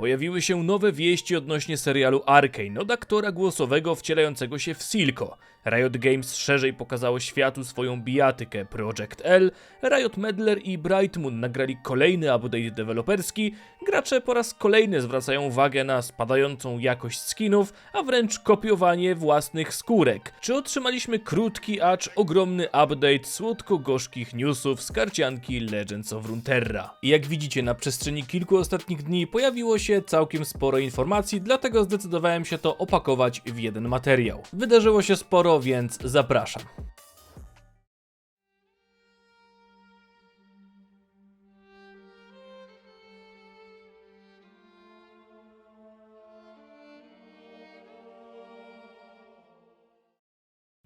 pojawiły się nowe wieści odnośnie serialu Arkane od aktora głosowego wcielającego się w Silco. Riot Games szerzej pokazało światu swoją bijatykę Project L, Riot Medler i Brightmoon nagrali kolejny update deweloperski, gracze po raz kolejny zwracają uwagę na spadającą jakość skinów, a wręcz kopiowanie własnych skórek. Czy otrzymaliśmy krótki, acz ogromny update słodko-gorzkich newsów z karcianki Legends of Runeterra. Jak widzicie, na przestrzeni kilku ostatnich dni pojawiło się całkiem sporo informacji, dlatego zdecydowałem się to opakować w jeden materiał. Wydarzyło się sporo, więc zapraszam.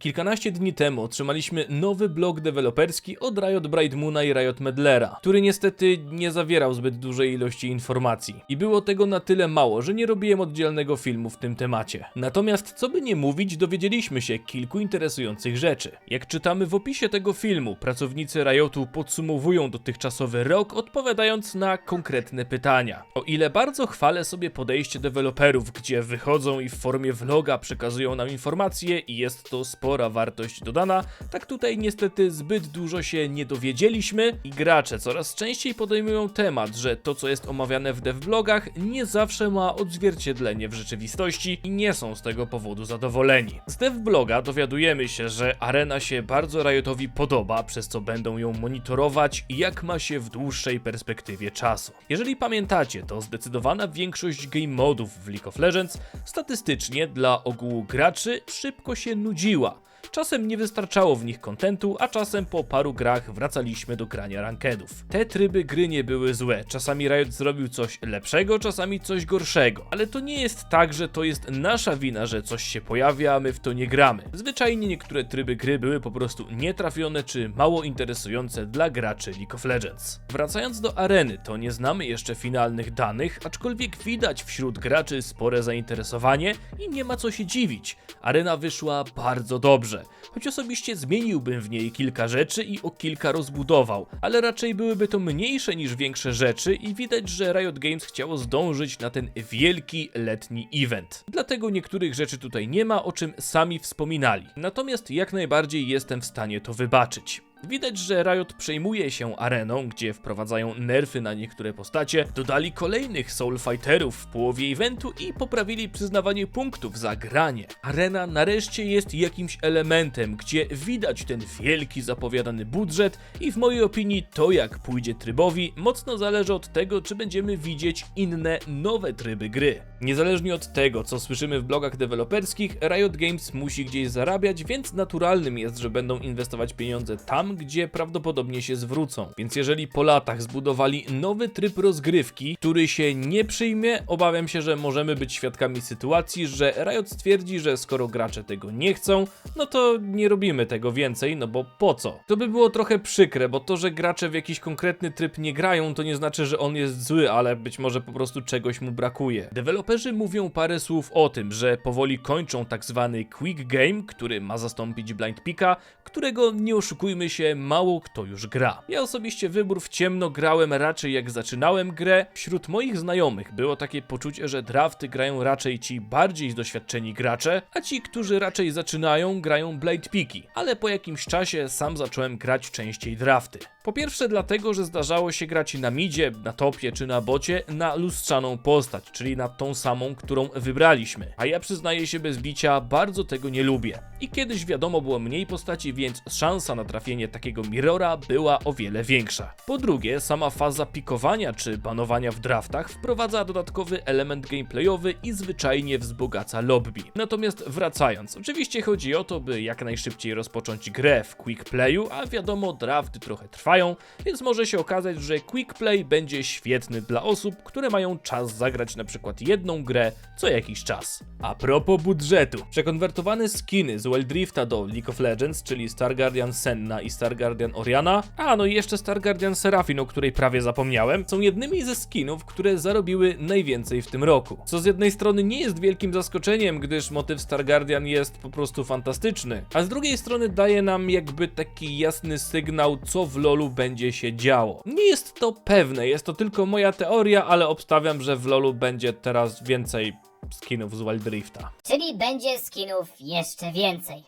Kilkanaście dni temu otrzymaliśmy nowy blog deweloperski od Riot Brightmoona i Riot Medlera, który niestety nie zawierał zbyt dużej ilości informacji. I było tego na tyle mało, że nie robiłem oddzielnego filmu w tym temacie. Natomiast, co by nie mówić, dowiedzieliśmy się kilku interesujących rzeczy. Jak czytamy w opisie tego filmu, pracownicy Riotu podsumowują dotychczasowy rok, odpowiadając na konkretne pytania. O ile bardzo chwalę sobie podejście deweloperów, gdzie wychodzą i w formie vloga przekazują nam informacje i jest to spora wartość dodana, tak tutaj niestety zbyt dużo się nie dowiedzieliśmy i gracze coraz częściej podejmują temat, że to co jest omawiane w devblogach nie zawsze ma odzwierciedlenie w rzeczywistości i nie są z tego powodu zadowoleni. Z devbloga dowiadujemy się, że arena się bardzo Riotowi podoba, przez co będą ją monitorować jak ma się w dłuższej perspektywie czasu. Jeżeli pamiętacie, to zdecydowana większość game modów w League of Legends statystycznie dla ogółu graczy szybko się nudziła. Czasem nie wystarczało w nich kontentu, a czasem po paru grach wracaliśmy do grania rankedów. Te tryby gry nie były złe, czasami Riot zrobił coś lepszego, czasami coś gorszego, ale to nie jest tak, że to jest nasza wina, że coś się pojawia, a my w to nie gramy. Zwyczajnie niektóre tryby gry były po prostu nietrafione czy mało interesujące dla graczy League of Legends. Wracając do areny, to nie znamy jeszcze finalnych danych, aczkolwiek widać wśród graczy spore zainteresowanie i nie ma co się dziwić. Arena wyszła bardzo dobrze choć osobiście zmieniłbym w niej kilka rzeczy i o kilka rozbudował, ale raczej byłyby to mniejsze niż większe rzeczy i widać, że Riot Games chciało zdążyć na ten wielki letni event. Dlatego niektórych rzeczy tutaj nie ma, o czym sami wspominali. Natomiast jak najbardziej jestem w stanie to wybaczyć. Widać, że Riot przejmuje się areną, gdzie wprowadzają nerfy na niektóre postacie, dodali kolejnych Soul Fighterów w połowie eventu i poprawili przyznawanie punktów za granie. Arena nareszcie jest jakimś elementem, gdzie widać ten wielki zapowiadany budżet i w mojej opinii to jak pójdzie trybowi mocno zależy od tego, czy będziemy widzieć inne, nowe tryby gry. Niezależnie od tego, co słyszymy w blogach deweloperskich, Riot Games musi gdzieś zarabiać, więc naturalnym jest, że będą inwestować pieniądze tam, gdzie prawdopodobnie się zwrócą. Więc jeżeli po latach zbudowali nowy tryb rozgrywki, który się nie przyjmie, obawiam się, że możemy być świadkami sytuacji, że Riot stwierdzi, że skoro gracze tego nie chcą, no to nie robimy tego więcej, no bo po co? To by było trochę przykre, bo to, że gracze w jakiś konkretny tryb nie grają, to nie znaczy, że on jest zły, ale być może po prostu czegoś mu brakuje. Deweloperzy mówią parę słów o tym, że powoli kończą tak zwany quick game, który ma zastąpić blind picka, którego nie oszukujmy się, mało kto już gra. Ja osobiście wybór w ciemno grałem raczej jak zaczynałem grę. Wśród moich znajomych było takie poczucie, że drafty grają raczej ci bardziej doświadczeni gracze, a ci, którzy raczej zaczynają, grają blade piki. Ale po jakimś czasie sam zacząłem grać częściej drafty. Po pierwsze dlatego, że zdarzało się grać na midzie, na topie czy na bocie na lustrzaną postać, czyli na tą samą, którą wybraliśmy. A ja przyznaję się bez bicia, bardzo tego nie lubię. I kiedyś wiadomo było mniej postaci, więc szansa na trafienie takiego mirrora była o wiele większa. Po drugie, sama faza pikowania czy banowania w draftach wprowadza dodatkowy element gameplayowy i zwyczajnie wzbogaca lobby. Natomiast wracając, oczywiście chodzi o to, by jak najszybciej rozpocząć grę w quick playu, a wiadomo, drafty trochę trwają, więc może się okazać, że quick play będzie świetny dla osób, które mają czas zagrać na przykład jedną grę co jakiś czas. A propos budżetu, przekonwertowane skiny z Wild Drifta do League of Legends, czyli Star Guardian Senna i Star Guardian Oriana, a no i jeszcze Star Guardian Serafin, o której prawie zapomniałem, są jednymi ze skinów, które zarobiły najwięcej w tym roku. Co z jednej strony nie jest wielkim zaskoczeniem, gdyż motyw Star Guardian jest po prostu fantastyczny, a z drugiej strony daje nam jakby taki jasny sygnał, co w LoLu będzie się działo. Nie jest to pewne, jest to tylko moja teoria, ale obstawiam, że w LoLu będzie teraz więcej skinów z Wild Rifta. Czyli będzie skinów jeszcze więcej.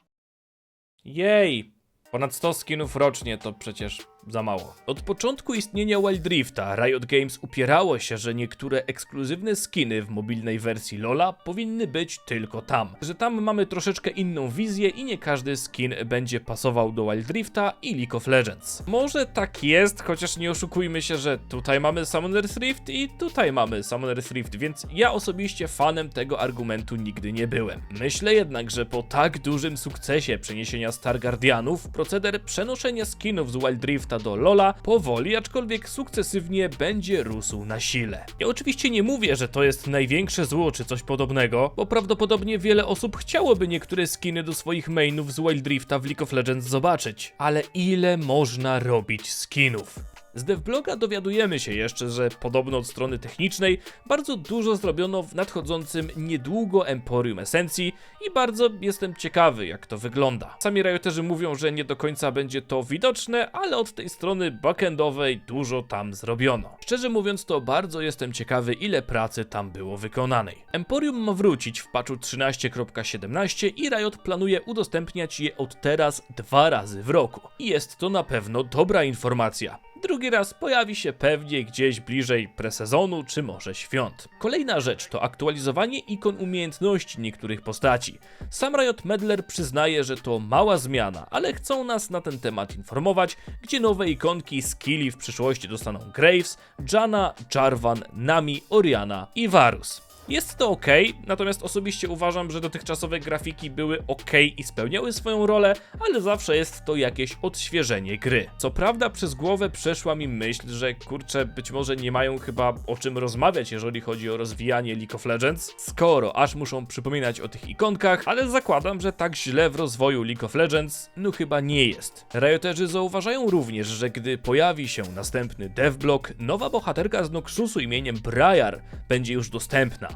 Jej! Ponad 100 skinów rocznie to przecież za mało. Od początku istnienia Wild Rifta Riot Games upierało się, że niektóre ekskluzywne skiny w mobilnej wersji LoLa powinny być tylko tam. Że tam mamy troszeczkę inną wizję i nie każdy skin będzie pasował do Wild Rifta i League of Legends. Może tak jest, chociaż nie oszukujmy się, że tutaj mamy Summoner's Rift i tutaj mamy Summoner's Rift, więc ja osobiście fanem tego argumentu nigdy nie byłem. Myślę jednak, że po tak dużym sukcesie przeniesienia Star Guardianów, proceder przenoszenia skinów z Wild Rifta do LoLa powoli, aczkolwiek sukcesywnie będzie rósł na sile. Ja oczywiście nie mówię, że to jest największe zło czy coś podobnego, bo prawdopodobnie wiele osób chciałoby niektóre skiny do swoich mainów z Wild Rifta w League of Legends zobaczyć. Ale ile można robić skinów? Z devbloga dowiadujemy się jeszcze, że podobno od strony technicznej bardzo dużo zrobiono w nadchodzącym niedługo Emporium Esencji i bardzo jestem ciekawy jak to wygląda. Sami rioterzy mówią, że nie do końca będzie to widoczne, ale od tej strony backendowej dużo tam zrobiono. Szczerze mówiąc to bardzo jestem ciekawy ile pracy tam było wykonanej. Emporium ma wrócić w patchu 13.17 i Riot planuje udostępniać je od teraz dwa razy w roku. I jest to na pewno dobra informacja. Drugi raz pojawi się pewnie gdzieś bliżej presezonu czy może świąt. Kolejna rzecz to aktualizowanie ikon umiejętności niektórych postaci. Sam Riot Medler przyznaje, że to mała zmiana, ale chcą nas na ten temat informować, gdzie nowe ikonki skilli w przyszłości dostaną Graves, Jana, Jarvan, Nami, Oriana i Varus. Jest to ok, natomiast osobiście uważam, że dotychczasowe grafiki były ok i spełniały swoją rolę, ale zawsze jest to jakieś odświeżenie gry. Co prawda przez głowę przeszła mi myśl, że kurczę, być może nie mają chyba o czym rozmawiać, jeżeli chodzi o rozwijanie League of Legends, skoro aż muszą przypominać o tych ikonkach, ale zakładam, że tak źle w rozwoju League of Legends, no chyba nie jest. Rioterzy zauważają również, że gdy pojawi się następny devblock, nowa bohaterka z Noxusu imieniem Briar będzie już dostępna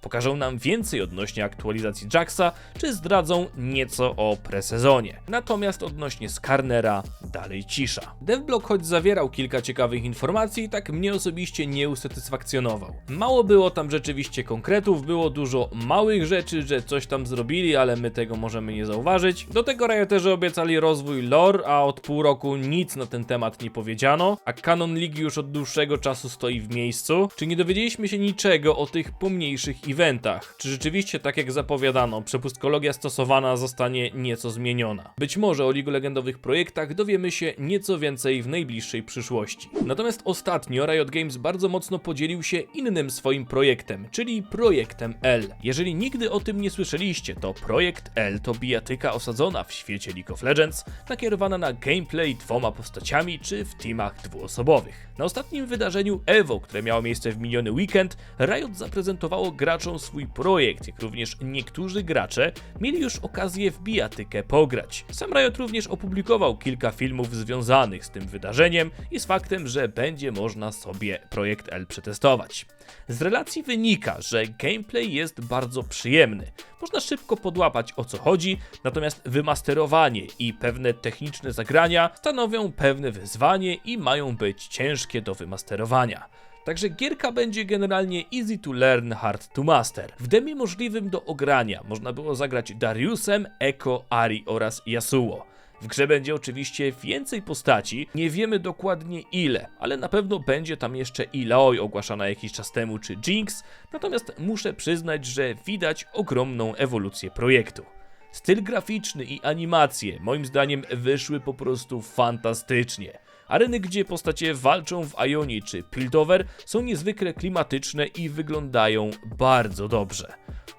pokażą nam więcej odnośnie aktualizacji Jaxa, czy zdradzą nieco o presezonie. Natomiast odnośnie Skarnera dalej cisza. Devblock choć zawierał kilka ciekawych informacji, tak mnie osobiście nie usatysfakcjonował. Mało było tam rzeczywiście konkretów, było dużo małych rzeczy, że coś tam zrobili, ale my tego możemy nie zauważyć. Do tego Rioterzy obiecali rozwój lore, a od pół roku nic na ten temat nie powiedziano, a kanon ligi już od dłuższego czasu stoi w miejscu. Czy nie dowiedzieliśmy się niczego o tych pomniejszych eventach? Czy rzeczywiście, tak jak zapowiadano, przepustkologia stosowana zostanie nieco zmieniona? Być może o Ligu Legendowych projektach dowiemy się nieco więcej w najbliższej przyszłości. Natomiast ostatnio Riot Games bardzo mocno podzielił się innym swoim projektem, czyli projektem L. Jeżeli nigdy o tym nie słyszeliście, to projekt L to bijatyka osadzona w świecie League of Legends, nakierowana na gameplay dwoma postaciami czy w teamach dwuosobowych. Na ostatnim wydarzeniu EVO, które miało miejsce w miniony weekend, Riot zaprezentowało graczom swój projekt, jak również niektórzy gracze mieli już okazję w bijatykę pograć. Sam Riot również opublikował kilka filmów związanych z tym wydarzeniem i z faktem, że będzie można sobie projekt L przetestować. Z relacji wynika, że gameplay jest bardzo przyjemny. Można szybko podłapać o co chodzi, natomiast wymasterowanie i pewne techniczne zagrania stanowią pewne wyzwanie i mają być ciężkie do wymasterowania. Także gierka będzie generalnie easy to learn, hard to master. W demie możliwym do ogrania można było zagrać Dariusem, Echo, Ari oraz Yasuo. W grze będzie oczywiście więcej postaci, nie wiemy dokładnie ile, ale na pewno będzie tam jeszcze Ilaoi ogłaszana jakiś czas temu czy Jinx, natomiast muszę przyznać, że widać ogromną ewolucję projektu. Styl graficzny i animacje moim zdaniem wyszły po prostu fantastycznie. Areny, gdzie postacie walczą w Ionie czy Piltover są niezwykle klimatyczne i wyglądają bardzo dobrze.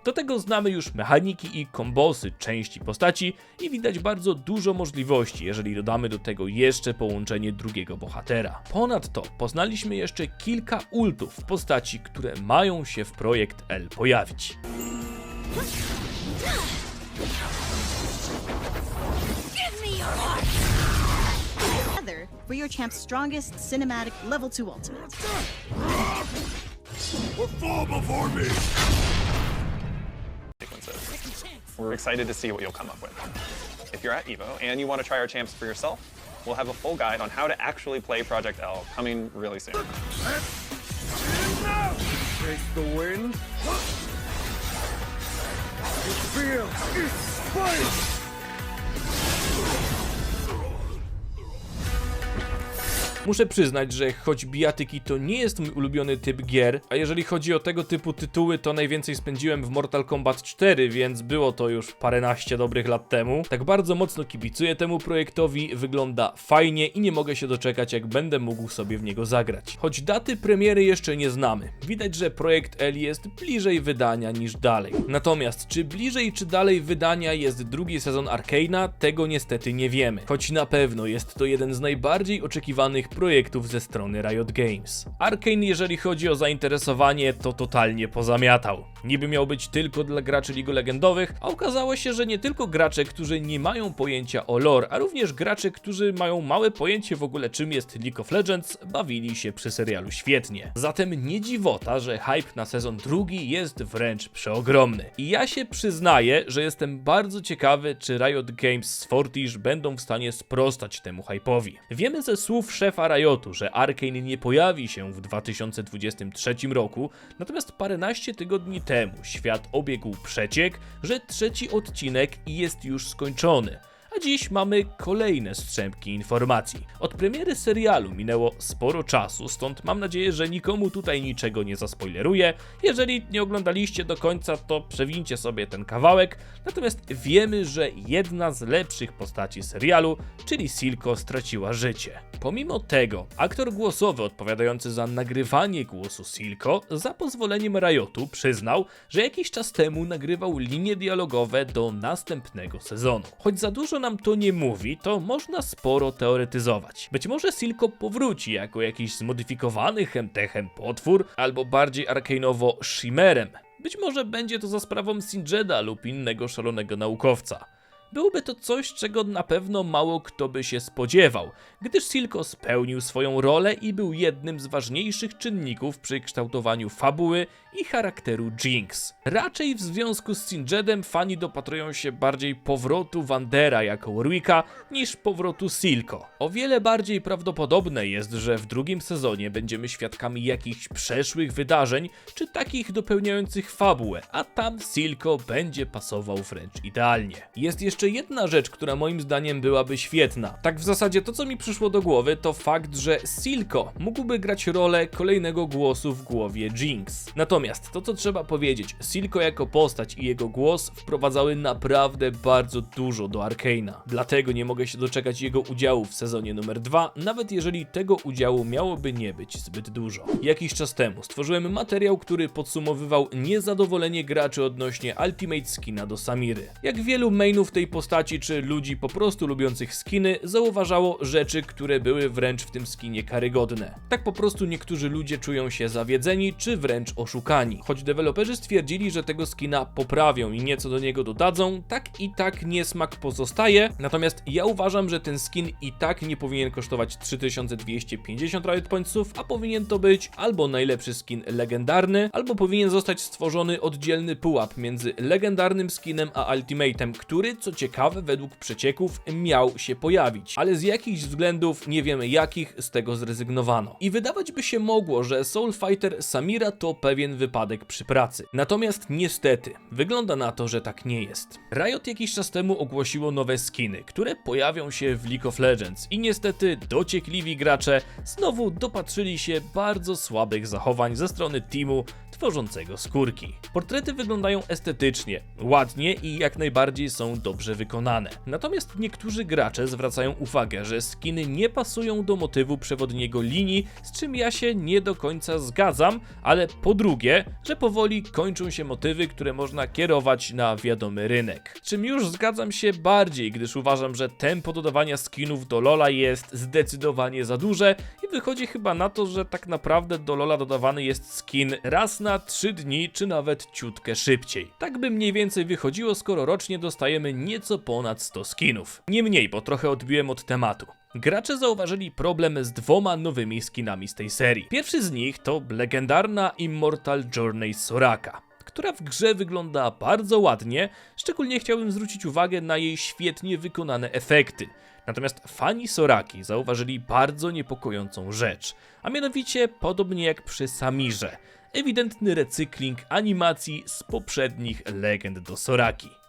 Do tego znamy już mechaniki i kombosy części postaci i widać bardzo dużo możliwości, jeżeli dodamy do tego jeszcze połączenie drugiego bohatera. Ponadto poznaliśmy jeszcze kilka ultów postaci, które mają się w projekt L pojawić. Give me your heart! Together for your champ's strongest cinematic level 2 ultimate. Or fall before sequences. We're excited to see what you'll come up with. If you're at EVO and you want to try our champs for yourself, we'll have a full guide on how to actually play Project L coming really soon. Chase the wind. It feels its spice. Muszę przyznać, że choć bijatyki to nie jest mój ulubiony typ gier, a jeżeli chodzi o tego typu tytuły, to najwięcej spędziłem w Mortal Kombat 4, więc było to już paręnaście dobrych lat temu. Tak bardzo mocno kibicuję temu projektowi, wygląda fajnie i nie mogę się doczekać, jak będę mógł sobie w niego zagrać. Choć daty premiery jeszcze nie znamy, widać, że projekt L jest bliżej wydania niż dalej. Natomiast czy bliżej czy dalej wydania jest drugi sezon Arcane'a, tego niestety nie wiemy. Choć na pewno jest to jeden z najbardziej oczekiwanych projektów ze strony Riot Games. Arkane, jeżeli chodzi o zainteresowanie, to totalnie pozamiatał. Niby miał być tylko dla graczy League Legendowych, a okazało się, że nie tylko gracze, którzy nie mają pojęcia o lore, a również gracze, którzy mają małe pojęcie w ogóle czym jest League of Legends, bawili się przy serialu świetnie. Zatem nie dziwota, że hype na sezon drugi jest wręcz przeogromny. I ja się przyznaję, że jestem bardzo ciekawy, czy Riot Games z Fortish będą w stanie sprostać temu hype'owi. Wiemy ze słów szefa Riotu, że Arkane nie pojawi się w 2023 roku, natomiast paręnaście tygodni temu świat obiegł przeciek, że trzeci odcinek jest już skończony. A dziś mamy kolejne strzępki informacji. Od premiery serialu minęło sporo czasu, stąd mam nadzieję, że nikomu tutaj niczego nie zaspoileruję. Jeżeli nie oglądaliście do końca, to przewincie sobie ten kawałek. Natomiast wiemy, że jedna z lepszych postaci serialu, czyli Silko, straciła życie. Pomimo tego, aktor głosowy odpowiadający za nagrywanie głosu Silko, za pozwoleniem Riotu przyznał, że jakiś czas temu nagrywał linie dialogowe do następnego sezonu. Choć za dużo nam to nie mówi, to można sporo teoretyzować. Być może Silko powróci jako jakiś zmodyfikowany chemtechem potwór, albo bardziej arkane'owo Shimmerem. Być może będzie to za sprawą Singeda lub innego szalonego naukowca. Byłoby to coś, czego na pewno mało kto by się spodziewał, gdyż Silko spełnił swoją rolę i był jednym z ważniejszych czynników przy kształtowaniu fabuły i charakteru Jinx. Raczej w związku z Singedem fani dopatrują się bardziej powrotu Wandera jako Warwicka niż powrotu Silko. O wiele bardziej prawdopodobne jest, że w drugim sezonie będziemy świadkami jakichś przeszłych wydarzeń, czy takich dopełniających fabułę, a tam Silko będzie pasował wręcz idealnie. Jest jeszcze jedna rzecz, która moim zdaniem byłaby świetna. Tak w zasadzie to, co mi przyszło do głowy, to fakt, że Silko mógłby grać rolę kolejnego głosu w głowie Jinx. Natomiast to, co trzeba powiedzieć, Silko jako postać i jego głos wprowadzały naprawdę bardzo dużo do Arcane'a. Dlatego nie mogę się doczekać jego udziału w sezonie numer 2, nawet jeżeli tego udziału miałoby nie być zbyt dużo. Jakiś czas temu stworzyłem materiał, który podsumowywał niezadowolenie graczy odnośnie Ultimate Skina do Samiry. Jak wielu mainów tej postaci, czy ludzi po prostu lubiących skiny, zauważało rzeczy, które były wręcz w tym skinie karygodne. Tak po prostu niektórzy ludzie czują się zawiedzeni, czy wręcz oszukani. Choć deweloperzy stwierdzili, że tego skina poprawią i nieco do niego dodadzą, tak i tak niesmak pozostaje, natomiast ja uważam, że ten skin i tak nie powinien kosztować 3250 Riot Pointsów, a powinien to być albo najlepszy skin legendarny, albo powinien zostać stworzony oddzielny pułap między legendarnym skinem a ultimatem, który, co ciekawe, według przecieków miał się pojawić, ale z jakichś względów, nie wiemy jakich, z tego zrezygnowano. I wydawać by się mogło, że Soul Fighter Samira to pewien wypadek przy pracy. Natomiast niestety, wygląda na to, że tak nie jest. Riot jakiś czas temu ogłosiło nowe skiny, które pojawią się w League of Legends i niestety dociekliwi gracze znowu dopatrzyli się bardzo słabych zachowań ze strony teamu tworzącego skórki. Portrety wyglądają estetycznie, ładnie i jak najbardziej są dobrze wykonane. Natomiast niektórzy gracze zwracają uwagę, że skiny nie pasują do motywu przewodniego linii, z czym ja się nie do końca zgadzam, ale po drugie, że powoli kończą się motywy, które można kierować na wiadomy rynek. Z czym już zgadzam się bardziej, gdyż uważam, że tempo dodawania skinów do Lola jest zdecydowanie za duże i wychodzi chyba na to, że tak naprawdę do Lola dodawany jest skin raz na 3 dni, czy nawet ciutkę szybciej. Tak by mniej więcej wychodziło, skoro rocznie dostajemy nieco ponad 100 skinów. Niemniej, bo trochę odbiłem od tematu. Gracze zauważyli problem z dwoma nowymi skinami z tej serii. Pierwszy z nich to legendarna Immortal Journey Soraka która w grze wygląda bardzo ładnie, szczególnie chciałbym zwrócić uwagę na jej świetnie wykonane efekty. Natomiast fani Soraki zauważyli bardzo niepokojącą rzecz, a mianowicie podobnie jak przy Samirze, ewidentny recykling animacji z poprzednich legend do Soraki.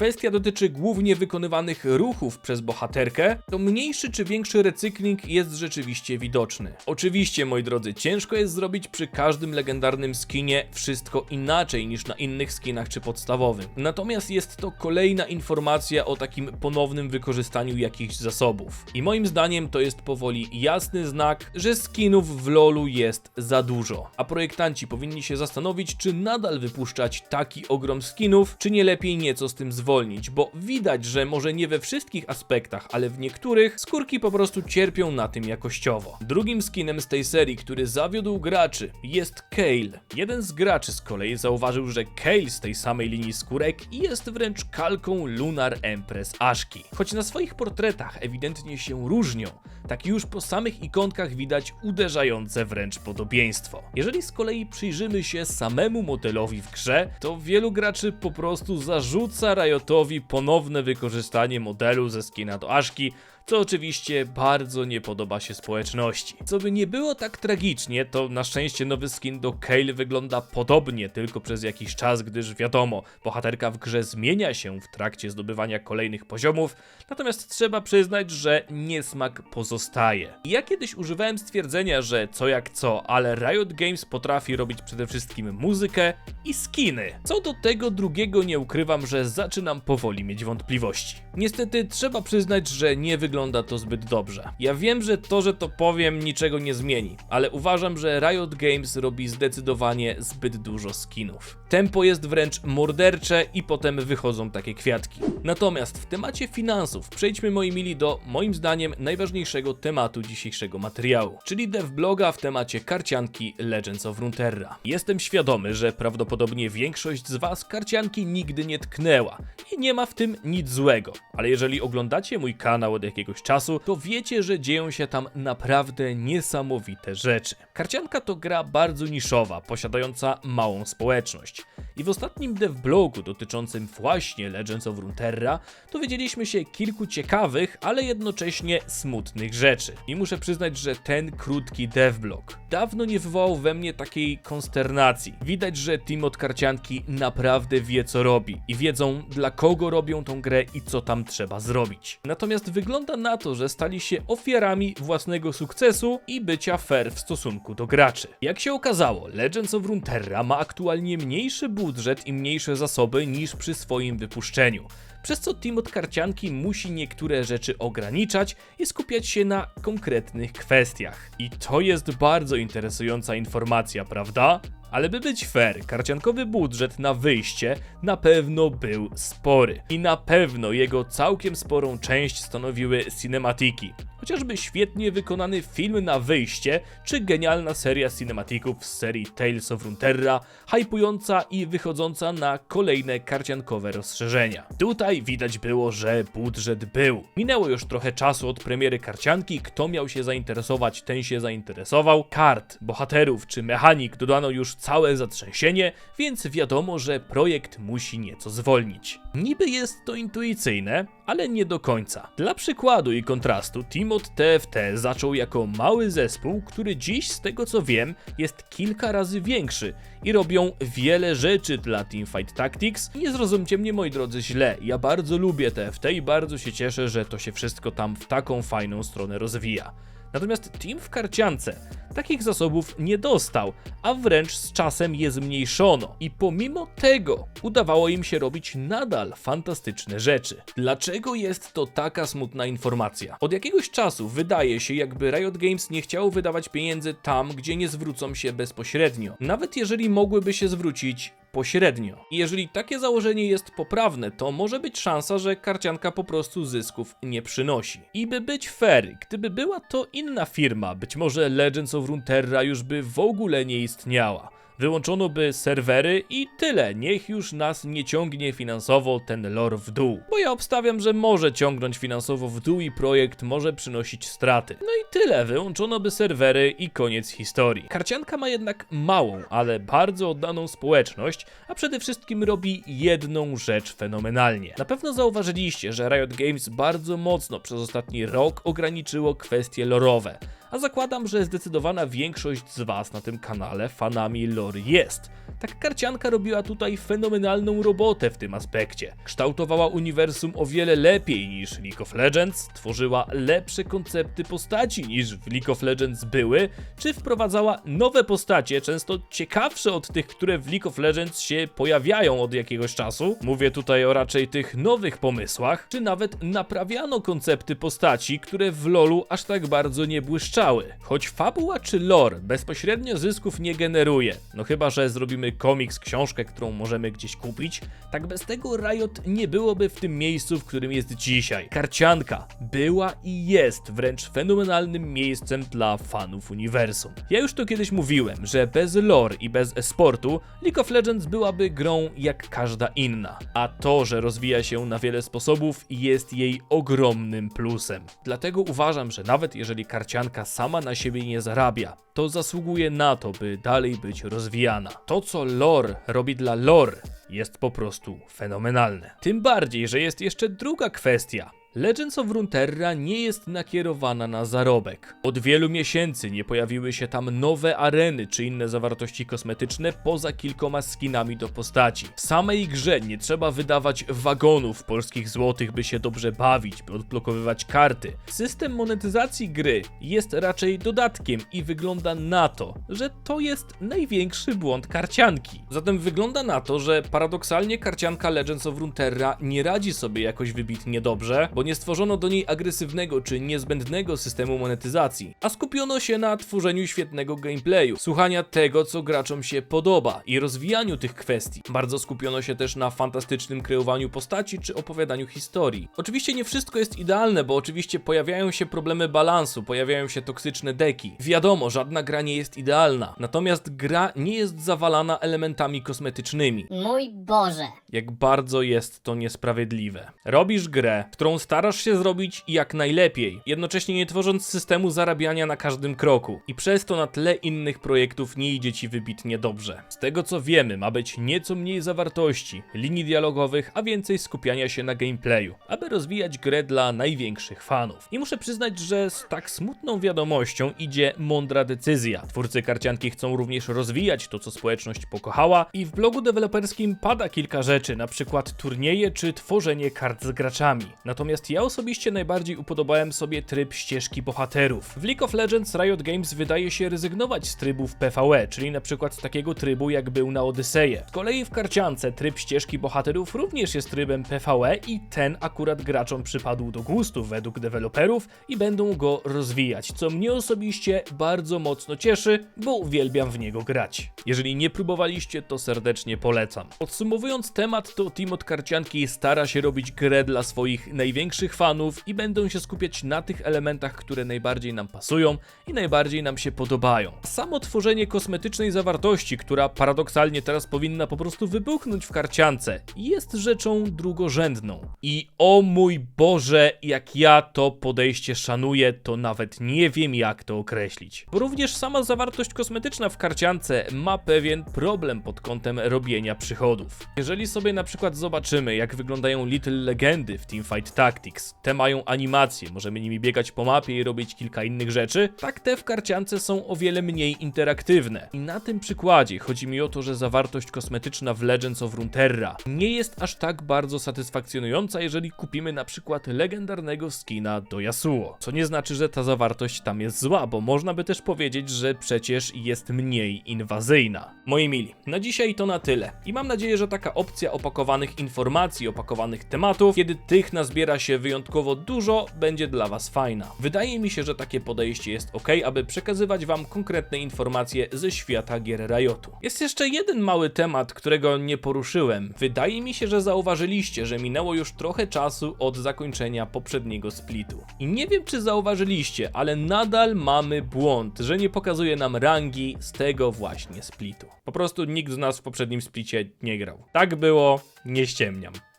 Kwestia dotyczy głównie wykonywanych ruchów przez bohaterkę, to mniejszy czy większy recykling jest rzeczywiście widoczny. Oczywiście, moi drodzy, ciężko jest zrobić przy każdym legendarnym skinie wszystko inaczej niż na innych skinach czy podstawowym. Natomiast jest to kolejna informacja o takim ponownym wykorzystaniu jakichś zasobów. I moim zdaniem to jest powoli jasny znak, że skinów w LoLu jest za dużo. A projektanci powinni się zastanowić, czy nadal wypuszczać taki ogrom skinów, czy nie lepiej nieco z tym zwolnić, bo widać, że może nie we wszystkich aspektach, ale w niektórych skórki po prostu cierpią na tym jakościowo. Drugim skinem z tej serii, który zawiódł graczy, jest Kale. Jeden z graczy z kolei zauważył, że Kale z tej samej linii skórek jest wręcz kalką Lunar Empress Ashki. Choć na swoich portretach ewidentnie się różnią, tak już po samych ikonkach widać uderzające wręcz podobieństwo. Jeżeli z kolei przyjrzymy się samemu modelowi w grze, to wielu graczy po prostu zarzuca Riotowi ponowne wykorzystanie modelu ze skina do Ashki, co oczywiście bardzo nie podoba się społeczności. Co by nie było tak tragicznie, to na szczęście nowy skin do Kale wygląda podobnie tylko przez jakiś czas, gdyż wiadomo, bohaterka w grze zmienia się w trakcie zdobywania kolejnych poziomów, natomiast trzeba przyznać, że niesmak pozostaje. Ja kiedyś używałem stwierdzenia, że co jak co, ale Riot Games potrafi robić przede wszystkim muzykę i skiny. Co do tego drugiego nie ukrywam, że zaczynam powoli mieć wątpliwości. Niestety trzeba przyznać, że nie wygląda to zbyt dobrze. Ja wiem, że to, że to powiem, niczego nie zmieni, ale uważam, że Riot Games robi zdecydowanie zbyt dużo skinów. Tempo jest wręcz mordercze i potem wychodzą takie kwiatki. Natomiast w temacie finansów przejdźmy moi mili do moim zdaniem najważniejszego tematu dzisiejszego materiału, czyli devbloga w temacie karcianki Legends of Runeterra. Jestem świadomy, że prawdopodobnie większość z was karcianki nigdy nie tknęła i nie ma w tym nic złego, ale jeżeli oglądacie mój kanał od jakiegoś czasu, to wiecie, że dzieją się tam naprawdę niesamowite rzeczy. Karcianka to gra bardzo niszowa, posiadająca małą społeczność. I w ostatnim devblogu dotyczącym właśnie Legends of Runeterra dowiedzieliśmy się kilku ciekawych, ale jednocześnie smutnych rzeczy. I muszę przyznać, że ten krótki devblog dawno nie wywołał we mnie takiej konsternacji. Widać, że team od karcianki naprawdę wie co robi i wiedzą dla kogo robią tą grę i co tam trzeba zrobić. Natomiast wygląda na to, że stali się ofiarami własnego sukcesu i bycia fair w stosunku do graczy. Jak się okazało, Legends of Runeterra ma aktualnie mniejszy budżet i mniejsze zasoby niż przy swoim wypuszczeniu przez co team od karcianki musi niektóre rzeczy ograniczać i skupiać się na konkretnych kwestiach. I to jest bardzo interesująca informacja, prawda? Ale by być fair, karciankowy budżet na wyjście na pewno był spory. I na pewno jego całkiem sporą część stanowiły cinematiki. Chociażby świetnie wykonany film na wyjście, czy genialna seria cinematików z serii Tales of Runeterra, hypująca i wychodząca na kolejne karciankowe rozszerzenia. Tutaj widać było, że budżet był. Minęło już trochę czasu od premiery karcianki, kto miał się zainteresować, ten się zainteresował. Kart, bohaterów czy mechanik dodano już całe zatrzęsienie, więc wiadomo, że projekt musi nieco zwolnić. Niby jest to intuicyjne, ale nie do końca. Dla przykładu i kontrastu, team od TFT zaczął jako mały zespół, który dziś, z tego co wiem, jest kilka razy większy i robią wiele rzeczy dla Teamfight Tactics. Nie zrozumcie mnie, moi drodzy, źle. Ja bardzo lubię TFT i bardzo się cieszę, że to się wszystko tam w taką fajną stronę rozwija. Natomiast team w karciance takich zasobów nie dostał, a wręcz z czasem je zmniejszono. I pomimo tego udawało im się robić nadal fantastyczne rzeczy. Dlaczego jest to taka smutna informacja? Od jakiegoś czasu wydaje się, jakby Riot Games nie chciało wydawać pieniędzy tam, gdzie nie zwrócą się bezpośrednio. Nawet jeżeli mogłyby się zwrócić pośrednio. I jeżeli takie założenie jest poprawne, to może być szansa, że karcianka po prostu zysków nie przynosi. I by być fair, gdyby była to inna firma, być może Legends of Runeterra już by w ogóle nie istniała. Wyłączono by serwery i tyle. Niech już nas nie ciągnie finansowo ten lore w dół. Bo ja obstawiam, że może ciągnąć finansowo w dół i projekt może przynosić straty. No i tyle. Wyłączono by serwery i koniec historii. Karcianka ma jednak małą, ale bardzo oddaną społeczność, a przede wszystkim robi jedną rzecz fenomenalnie. Na pewno zauważyliście, że Riot Games bardzo mocno przez ostatni rok ograniczyło kwestie lorowe a zakładam, że zdecydowana większość z Was na tym kanale fanami lore jest. Tak karcianka robiła tutaj fenomenalną robotę w tym aspekcie. Kształtowała uniwersum o wiele lepiej niż League of Legends, tworzyła lepsze koncepty postaci niż w League of Legends były, czy wprowadzała nowe postacie, często ciekawsze od tych, które w League of Legends się pojawiają od jakiegoś czasu. Mówię tutaj o raczej tych nowych pomysłach, czy nawet naprawiano koncepty postaci, które w LoLu aż tak bardzo nie błyszczały. Choć fabuła czy lore bezpośrednio zysków nie generuje, no chyba, że zrobimy komiks, książkę, którą możemy gdzieś kupić, tak bez tego Riot nie byłoby w tym miejscu, w którym jest dzisiaj. Karcianka była i jest wręcz fenomenalnym miejscem dla fanów uniwersum. Ja już to kiedyś mówiłem, że bez lore i bez esportu League of Legends byłaby grą jak każda inna, a to, że rozwija się na wiele sposobów jest jej ogromnym plusem. Dlatego uważam, że nawet jeżeli karcianka sama na siebie nie zarabia, to zasługuje na to, by dalej być rozwijana. To, co lore robi dla lore, jest po prostu fenomenalne. Tym bardziej, że jest jeszcze druga kwestia. Legends of Runeterra nie jest nakierowana na zarobek. Od wielu miesięcy nie pojawiły się tam nowe areny czy inne zawartości kosmetyczne poza kilkoma skinami do postaci. W samej grze nie trzeba wydawać wagonów polskich złotych, by się dobrze bawić, by odblokowywać karty. System monetyzacji gry jest raczej dodatkiem i wygląda na to, że to jest największy błąd karcianki. Zatem wygląda na to, że paradoksalnie karcianka Legends of Runeterra nie radzi sobie jakoś wybitnie dobrze, bo nie stworzono do niej agresywnego czy niezbędnego systemu monetyzacji, a skupiono się na tworzeniu świetnego gameplayu, słuchania tego, co graczom się podoba i rozwijaniu tych kwestii. Bardzo skupiono się też na fantastycznym kreowaniu postaci czy opowiadaniu historii. Oczywiście nie wszystko jest idealne, bo oczywiście pojawiają się problemy balansu, pojawiają się toksyczne deki. Wiadomo, żadna gra nie jest idealna, natomiast gra nie jest zawalana elementami kosmetycznymi. Mój Boże. Jak bardzo jest to niesprawiedliwe. Robisz grę, którą starasz się zrobić jak najlepiej, jednocześnie nie tworząc systemu zarabiania na każdym kroku. I przez to na tle innych projektów nie idzie ci wybitnie dobrze. Z tego co wiemy, ma być nieco mniej zawartości, linii dialogowych, a więcej skupiania się na gameplayu, aby rozwijać grę dla największych fanów. I muszę przyznać, że z tak smutną wiadomością idzie mądra decyzja. Twórcy karcianki chcą również rozwijać to, co społeczność pokochała i w blogu deweloperskim pada kilka rzeczy, na przykład turnieje czy tworzenie kart z graczami. Natomiast ja osobiście najbardziej upodobałem sobie tryb ścieżki bohaterów. W League of Legends Riot Games wydaje się rezygnować z trybów PvE, czyli na przykład z takiego trybu jak był na Odyseję. Z kolei w karciance tryb ścieżki bohaterów również jest trybem PvE i ten akurat graczom przypadł do gustu według deweloperów i będą go rozwijać, co mnie osobiście bardzo mocno cieszy, bo uwielbiam w niego grać. Jeżeli nie próbowaliście, to serdecznie polecam. Podsumowując temat, to team od karcianki stara się robić grę dla swoich największych największych fanów i będą się skupiać na tych elementach, które najbardziej nam pasują i najbardziej nam się podobają. Samo tworzenie kosmetycznej zawartości, która paradoksalnie teraz powinna po prostu wybuchnąć w karciance, jest rzeczą drugorzędną. I o mój Boże, jak ja to podejście szanuję, to nawet nie wiem jak to określić. Bo również sama zawartość kosmetyczna w karciance ma pewien problem pod kątem robienia przychodów. Jeżeli sobie na przykład zobaczymy, jak wyglądają Little Legendy w Teamfight Tactics, te mają animacje, możemy nimi biegać po mapie i robić kilka innych rzeczy, tak te w karciance są o wiele mniej interaktywne. I na tym przykładzie chodzi mi o to, że zawartość kosmetyczna w Legends of Runeterra nie jest aż tak bardzo satysfakcjonująca, jeżeli kupimy na przykład legendarnego skina do Yasuo. Co nie znaczy, że ta zawartość tam jest zła, bo można by też powiedzieć, że przecież jest mniej inwazyjna. Moi mili, na dzisiaj to na tyle. I mam nadzieję, że taka opcja opakowanych informacji, opakowanych tematów, kiedy tych nazbiera się wyjątkowo dużo, będzie dla Was fajna. Wydaje mi się, że takie podejście jest ok, aby przekazywać Wam konkretne informacje ze świata gier Riotu. Jest jeszcze jeden mały temat, którego nie poruszyłem. Wydaje mi się, że zauważyliście, że minęło już trochę czasu od zakończenia poprzedniego splitu. I nie wiem, czy zauważyliście, ale nadal mamy błąd, że nie pokazuje nam rangi z tego właśnie splitu. Po prostu nikt z nas w poprzednim splicie nie grał. Tak było, nie ściemniam.